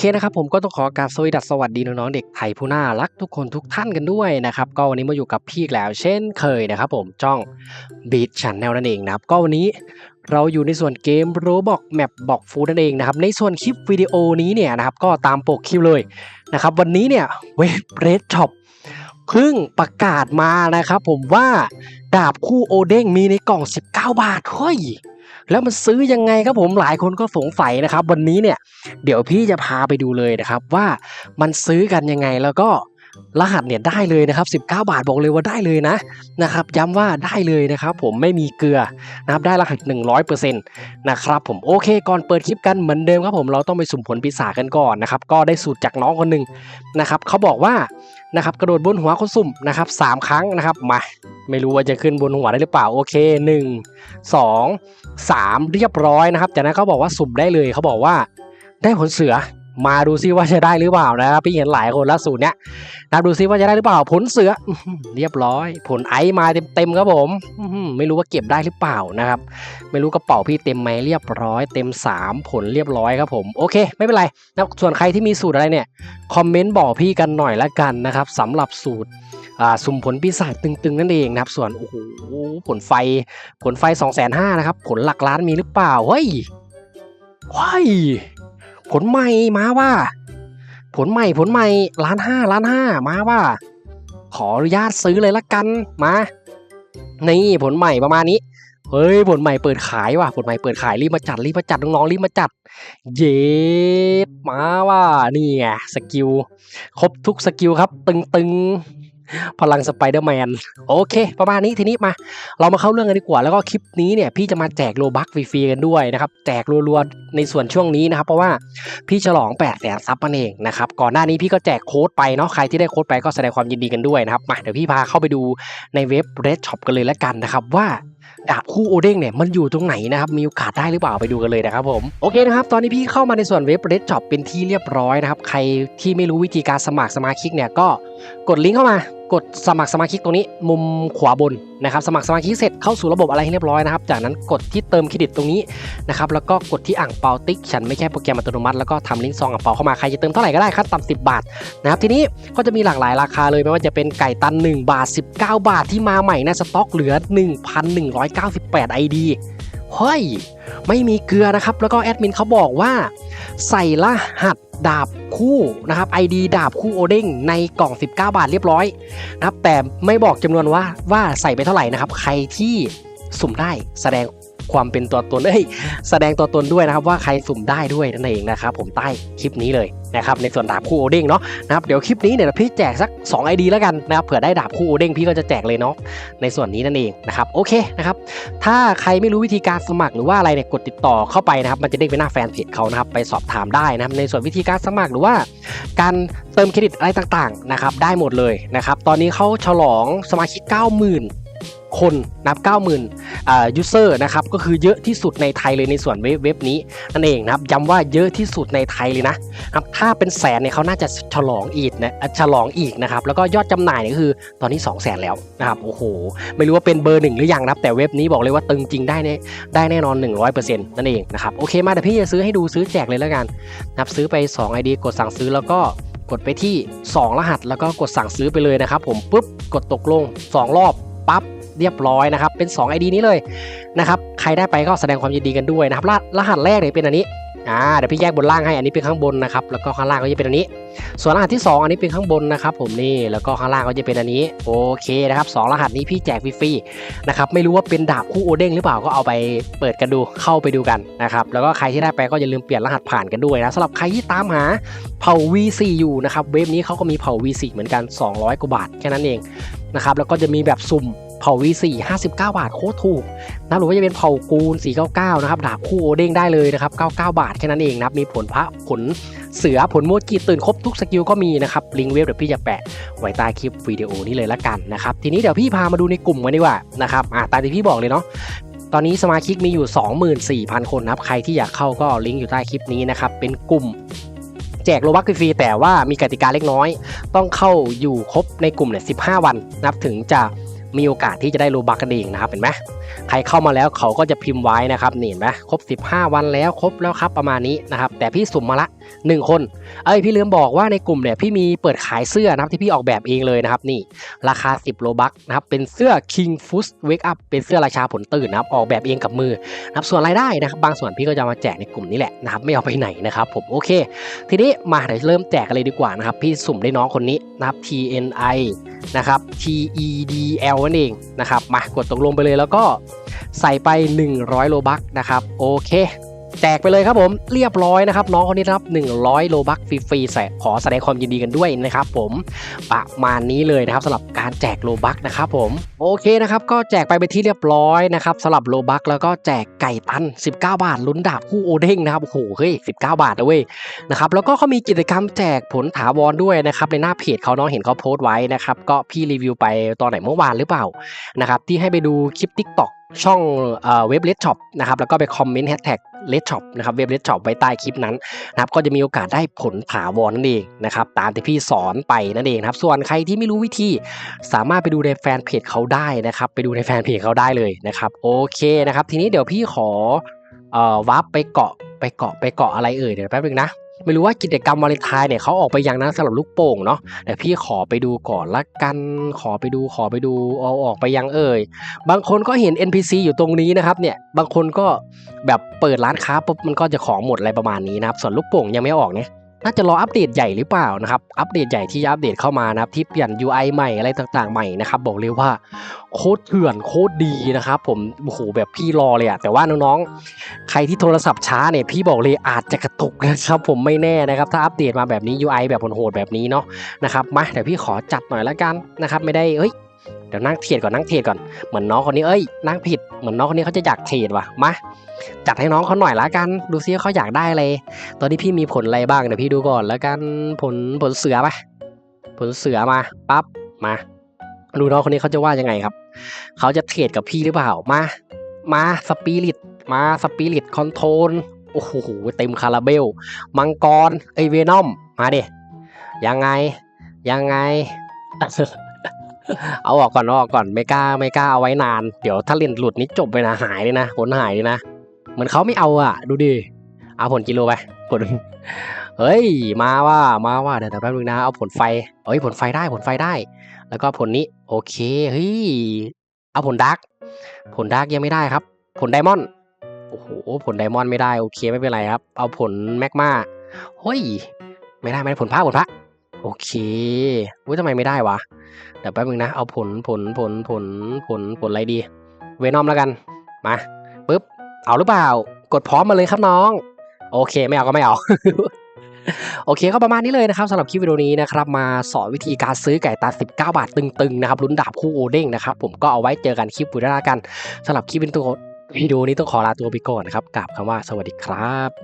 เคนะครับผมก็ต้องขอกราบสวัสดีสวัสดีน้องๆเด็กไทยผู้น่ารักทุกคนทุกท่านกันด้วยนะครับก็วันนี้มาอยู่กับพี่แล้ว เช่นเคยนะครับผมจ้องบีทชันแนลนั่นเองนะครับก็วันนี้เราอยู่ในส่วนเกมโรบอกแมปบอกฟูนั่นเองนะครับในส่วนคลิปวิดีโอนี้เนี่ยนะครับก็ตามปกคลิปเลยนะครับวันนี้เนี่ยเว็บเรดช็อปเพิ่งประกาศมานะครับผมว่าดาบคู่โอเด้งมีในกล่อง 19 บาทเฮ้ย แล้วมันซื้อยังไงครับผมหลายคนก็สงสัยนะครับ วันนี้เนี่ยเดี๋ยวพี่จะพาไปดูเลยนะครับว่ามันซื้อกันยังไงแล้วก็ รหัสเนี่ยได้เลยนะครับ 19 บาทบอกเลยว่าได้เลยนะนะครับ ย้ำว่าได้เลยนะครับ ผมไม่มีเกลือนะครับได้รหัส 100%นะครับผมโอเคก่อนเปิดคลิปกันเหมือนเดิมครับผมเราต้องไปสุ่มผลปีศาจกันก่อนนะครับก็ได้สูตรจากน้องคนหนึ่งนะครับเขาบอกว่านะครับกระโดดบนหัวคนสุ่มนะครับสามครั้งนะครับมาไม่รู้ว่าจะขึ้นบนหัวได้หรือเปล่าโอเค 1 2 3 เรียบร้อยนะครับจากนั้นเขาบอกว่าสุ่มได้เลยเขาบอกว่าได้ผลเสือ มาดูซิว่าจะได้หรือเปล่านะครับพี่เห็นหลายคนแล้วสูตรเนี้ยนะดูซิว่าจะได้หรือเปล่า ผลเสือเรียบร้อย ผลไอมาเต็มๆครับผมไม่รู้ว่าเก็บได้หรือเปล่านะครับ ไม่รู้กระเป๋าพี่เต็มไหมเรียบร้อย เต็ม 3 ผลเรียบร้อยครับผมโอเค ไม่เป็นไรนะส่วนใครที่มีสูตรอะไรเนี่ยคอมเมนต์บอกพี่กันหน่อยละกันนะครับสำหรับสูตรอ่าสุ่มผลปีศาจตึงๆ นั่นเองนะครับ ส่วนโอ้โหผลไฟผลไฟ2องแสนห้านะครับ ผลหลักล้านมีหรือเปล่าเฮ้ยเฮ้ย ผลใหม่มาว่า ผลใหม่ผลใหม่ล้านห้าล้านห้ามาว่า ขออนุญาตซื้อเลยละกันมานี่ผลใหม่ประมาณนี้เฮ้ยผลใหม่เปิดขายว่ะผลใหม่เปิดขายรีบมาจัดรีบมาจัดน้องๆรีบมาจัด เย็ดมาว่านี่ไงสกิลครบทุกสกิลครับ ตึงๆ พลังสไปเดอร์แมนโอเค ประมาณนี้ทีนี้มา เรามาเข้าเรื่องกันดีกว่า แล้วก็คลิปนี้เนี่ยพี่จะมาแจกโลบัคฟรีๆกันด้วยนะครับ แจกรัวๆในส่วนช่วงนี้นะครับ เพราะว่าพี่ฉลอง8 0 0แสนซับมันเองนะครับก่อนหน้านี้พี่ก็แจกโค้ดไปเนาะใครที่ได้โค้ดไปก็แสดงความยินดีกันด้วยนะครับมาเดี๋ยวพี่พาเข้าไปดูในเว็บ Red Shop กันเลยแล้วกันนะครับว่าดาบคู่โอเด้งเนี่ยมันอยู่ตรงไหนนะครับมีโอกาสได้หรือเปล่าไปดูกันเลยนะครับผมโอเคนะครับตอนนี้พี่เข้ามาในส่วนเว็บ Red Shop เป็นที่เรียบร้อยนะครับใครที่ไม่รู้วิธีการสมัครสมาชิกเนี่ยก็กดลิงก์เข้ามา กดสมัครสมาชิกตรงนี้มุมขวาบนนะครับสมัครสมาชิกเสร็จเข้าสู่ระบบอะไรให้เรียบร้อยนะครับ จากนั้นกดที่เติมเครดิตตรงนี้นะครับแล้วก็กดที่อ่างเปาติ๊กฉันไม่ใช่โปรแกรมอัตโนมัติแล้วก็ทำลิงก์ซองอ่างเปาเข้ามาใครจะเติมเท่าไหร่ก็ได้ครับต่ำสิบาทนะครับทีนี้ก็จะมีหลากหลายราคาเลยไม่ว่าจะเป็นไก่ตัน 1 บาท 19 บาทที่มาใหม่นะสต็อกเหลือ 1,198 ID เฮ้ย ไม่มีเกลือนะครับ แล้วก็แอดมินเขาบอกว่า ใส่รหัสดาบคู่นะครับ ID ดาบคู่โอเด้งในกล่อง 19 บาทเรียบร้อยนะครับแต่ไม่บอกจำนวนว่าว่าใส่ไปเท่าไหร่นะครับ ใครที่สุ่มได้แสดง ความเป็นตัวตนเอ้ยแสดงตัวตนด้วยนะครับว่าใครสุ่มได้ด้วยนั่นเองนะครับผมใต้คลิปนี้เลยนะครับในส่วนดาบคู่โอเด้งเนาะนะครับเดี๋ยวคลิปนี้เนี่ยพี่แจกสัก 2 ID แล้วกันนะครับเผื่อได้ดาบคู่โอเด้งพี่ก็จะแจกเลยเนาะในส่วนนี้นั่นเองนะครับโอเคนะครับถ้าใครไม่รู้วิธีการสมัครหรือว่าอะไรเนี่ยกดติดต่อเข้าไปนะครับมันจะเด้งไปหน้าแฟนเพจเขานะครับไปสอบถามได้นะครับในส่วนวิธีการสมัครหรือว่า การเติมเครดิตอะไรต่างๆนะครับได้หมดเลยนะครับตอนนี้เขาฉลองสมาชิก 90,000 คนนับ90,000อ่ายูเซอร์นะครับก็คือเยอะที่สุดในไทยเลยในส่วนเว็บเว็บนี้นั่นเองนะครับย้ำว่าเยอะที่สุดในไทยเลยนะครับถ้าเป็นแสนเนี่ยเขาน่าจะฉลองอีกนะฉลองอีกนะครับแล้วก็ยอดจำหน่ายเนี่ยก็คือตอนนี้ 2 0 0 0 0 0แล้วนะครับโอ้โหไม่รู้ว่าเป็นเบอร์หนึ่งหรือยังนะครับแต่เว็บนี้บอกเลยว่าตึงจริงได้แน่ได้แน่นอน 100%นั่นเองนะครับโอเคมาเดี๋ยวพี่จะซื้อให้ดูซื้อแจกเลยแล้วกันนะครับซื้อไป2 ID กดสั่งซื้อแล้วก็กดไปที่ 2 รหัสแล้วก็กดสั่งซื้อไปเลยนะครับผมปุ๊บกดตกลง 2 รอบปั๊บ เรียบร้อยนะครับ เป็น 2 ID นี้เลยนะครับใครได้ไปก็แสดงความยินดีกันด้วยนะครับรรหัสแรกเนี่ยเป็นอันนี้อ่าเดี๋ยวพี่แยกบนล่างให้อันนี้เป็นข้างบนนะครับแล้วก็ข้างล่างก็จะเป็นอันนี้ ส่วนรหัสที่ 2 อันนี้เป็นข้างบนนะครับผมนี่แล้วก็ข้างล่างก็จะเป็นอันนี้โอเคนะครับสองรหัสนี้พี่แจกฟรีๆนะครับไม่รู้ว่าเป็นดาบคู่โอเด้งหรือเปล่าก็เอาไปเปิดกันดูเข้าไปดูกันนะครับแล้วก็ใครที่ได้ไปก็อย่าลืมเปลี่ยนรหัสผ่านกันด้วยนะสำหรับใครที่ตามหาเผ่า V4 อยู่นะครับเว็บนี้เขาก็มีเผ่า V4 เหมือนกัน 200 กว่าบาทแค่นั้นเองนะครับแล้วก็จะมีแบบสุ่ม เผ่า V4 59 บาทโคตรถูกนะหรือว่าจะเป็นเผ่ากูล 499 นะครับดาบคู่โอเด้งได้เลยนะครับ 99 บาทแค่นั้นเองนะครับมีผลพระผลเสือผลโมจิตื่นครบทุกสกิลก็มีนะครับลิงเว็บเดี๋ยวพี่จะแปะไว้ใต้คลิปวิดีโอนี้เลยละกันนะครับทีนี้เดี๋ยวพี่พามาดูในกลุ่มกันดีกว่านะครับอ่าตามที่พี่บอกเลยเนาะตอนนี้สมาชิกมีอยู่ 24,000 คนนะครับใครที่อยากเข้าก็ลิงก์อยู่ใต้คลิปนี้นะครับเป็นกลุ่มแจกโลบัคฟรีแต่ว่ามีกติกาเล็กน้อย ต้องเข้าอยู่ครบในกลุ่มเนี่ย15วันนับถึงจะ มีโอกาสที่จะได้โลบักกันเองนะครับเห็นไหมใครเข้ามาแล้วเขาก็จะพิมพ์ไว้นะครับนี่เห็นไหมครบ 15 วันแล้วครบแล้วครับประมาณนี้นะครับแต่พี่สุ่มมาละ 1 คนเอ้ยพี่ลืมบอกว่าในกลุ่มเนี่ยพี่มีเปิดขายเสื้อนะครับที่พี่ออกแบบเองเลยนะครับนี่ราคา 10โลบักนะครับเป็นเสื้อ King f o o t Wake Up เป็นเสื้อราชาผลตื่นนะครับออกแบบเองกับมือนะครับส่วนรายได้นะครับบางส่วนพี่ก็จะมาแจกในกลุ่มนี้แหละนะครับไม่เอาไปไหนนะครับผมโอเค ทีนี้มาเดี๋ยวเริ่มแจกกันเลยดีกว่านะครับพี่สุ่มได้น้องคนนี้นะครับ TNI นะครับ TEDL นั่นเองนะครับมากดตกลงไปเลยแล้วก็ใส่ไป 100 โลบักนะครับโอเค แจกไปเลยครับผมเรียบร้อยนะครับน้องคนนี้รับ 100 โลบักฟรีๆใส่ขอแสดงความยินดีกันด้วยนะครับผมประมาณนี้เลยนะครับสำหรับการแจกโลบักนะครับผมโอเคนะครับก็แจกไปเป็นที่เรียบร้อยนะครับสำหรับโลบักแล้วก็แจกไก่ตัน 19 บาทลุ้นดาบคู่โอเด้งนะครับโอ้โหเฮ้ย19 บาทนะเว้ยนะครับแล้วก็เขามีกิจกรรมแจกผลถาวรด้วยนะครับในหน้าเพจเขาน้องเห็นเขาโพสต์ไว้นะครับก็พี่รีวิวไปตอนไหนเมื่อวานหรือเปล่านะครับที่ให้ไปดูคลิป TikTok ช่องเว็บเลดช็อปนะครับแล้วก็ไปคอมเมนต์แฮชแท็กเลดช็อปนะครับเว็บเลดช็อปไว้ใต้คลิปนั้นนะครับก็จะมีโอกาสได้ผลถาวรนั่นเองนะครับตามที่พี่สอนไปนั่นเองครับส่วนใครที่ไม่รู้วิธีสามารถไปดูในแฟนเพจเขาได้นะครับไปดูในแฟนเพจเขาได้เลยนะครับโอเคนะครับทีนี้เดี๋ยวพี่ขอออวับไปเกาะไปเกาะไปเกาะอะไรเอ่ยเดี๋ยวแป๊บนึงนะ ไม่รู้ว่ากิจกรรมวาเลนไทน์เนี่ยเขาออกไปยังนะสำหรับลูกโป่งเนาะแต่พี่ขอไปดูก่อนละกันขอไปดูขอไปดูเอาออกไปยังเอ่ยบางคนก็เห็น NPC อยู่ตรงนี้นะครับเนี่ยบางคนก็แบบเปิดร้านค้าปุ๊บมันก็จะของหมดอะไรประมาณนี้นะครับส่วนลูกโป่งยังไม่ออกเนี่ย น่าจะรออัปเดตใหญ่หรือเปล่านะครับ อัปเดตใหญ่ที่อัปเดตเข้ามานะครับ ที่เปลี่ยน UI ใหม่อะไรต่างๆใหม่นะครับบอกเลยว่าโคตรเถื่อนโคตรดีนะครับ ผมโอ้โหแบบพี่รอเลยอะแต่ว่าน้องๆ ใครที่โทรศัพท์ช้าเนี่ยพี่บอกเลยอาจจะกระตุกนะครับ ผมไม่แน่นะครับ ถ้าอัปเดตมาแบบนี้ UI แบบโหดๆแบบนี้เนาะนะครับมาเดี๋ยวพี่ขอจัดหน่อยละกันนะครับ ไม่ได้เอ้ยเดี๋ยวนั่งเทรดก่อนนั่งเทรดก่อนเหมือนน้องคนนี้เอ้ยนั่งผิด เหมือนน้องคนนี้เขาจะอยากเทรดว่ะมาจัดให้น้องเขาหน่อยละกัน ดูซิว่าเขาอยากได้อะไรตอนนี้พี่มีผลอะไรบ้างเดี๋ยวพี่ดูก่อนแล้วกันผลผลเสือปะผลเสือมาปั๊บมาดูน้องคนนี้เขาจะว่ายังไงครับ เขาจะเทรดกับพี่หรือเปล่ามามาสปิริตมาสปิริตคอนโทรลโอ้โหเต็มคาราเบล มังกรไอเวนอมมาดิยังไงยังไง เอาออกก่อนเอาออกก่อนไม่กล้าไม่กล้าเอาไว้นาน เดี๋ยวถ้าเล่นหลุดนี้จบไปนะหายเลยนะผลหายเลยนะ เหมือนเขาไม่เอาอะ ดูดิเอาผลกิโลไปผลเฮ้ย มาว่ามาว่าเดี๋ยวแป๊บนึงนะ เอาผลไฟเอ้ยผลไฟได้ผลไฟได้ แล้วก็ผลนี้โอเคเฮ้ยเอาผลดาร์กผลดาร์กยังไม่ได้ครับ ผลไดมอนด์โอ้โหผลไดมอนด์ไม่ได้โอเคไม่เป็นไรครับ เอาผลแมกมาเฮ้ยไม่ได้ไม่ได้ผลพระผลพระโอเคอุ้ยทำไมไม่ได้วะ เดี๋ยวแป๊บนึงนะ เอาผลผลผลผลผลผลอะไรดี เวนอมแล้วกัน มาปึ๊บ เอาหรือเปล่า กดพร้อมมาเลยครับน้อง โอเค ไม่เอาก็ไม่เอาโอเคก็ประมาณนี้เลยนะครับสำหรับคลิปวิดีโอนี้นะครับมาสอนวิธีการซื้อไก่ตา 19 บาทตึงๆนะครับลุ้นดาบคู่โอเด้งนะครับผมก็เอาไว้เจอกันคลิปวิดีโอหน้ากันสำหรับคลิปวิดีโอนี้ต้องขอลาตัวไปก่อนนะครับกราบคำว่าสวัสดีครับ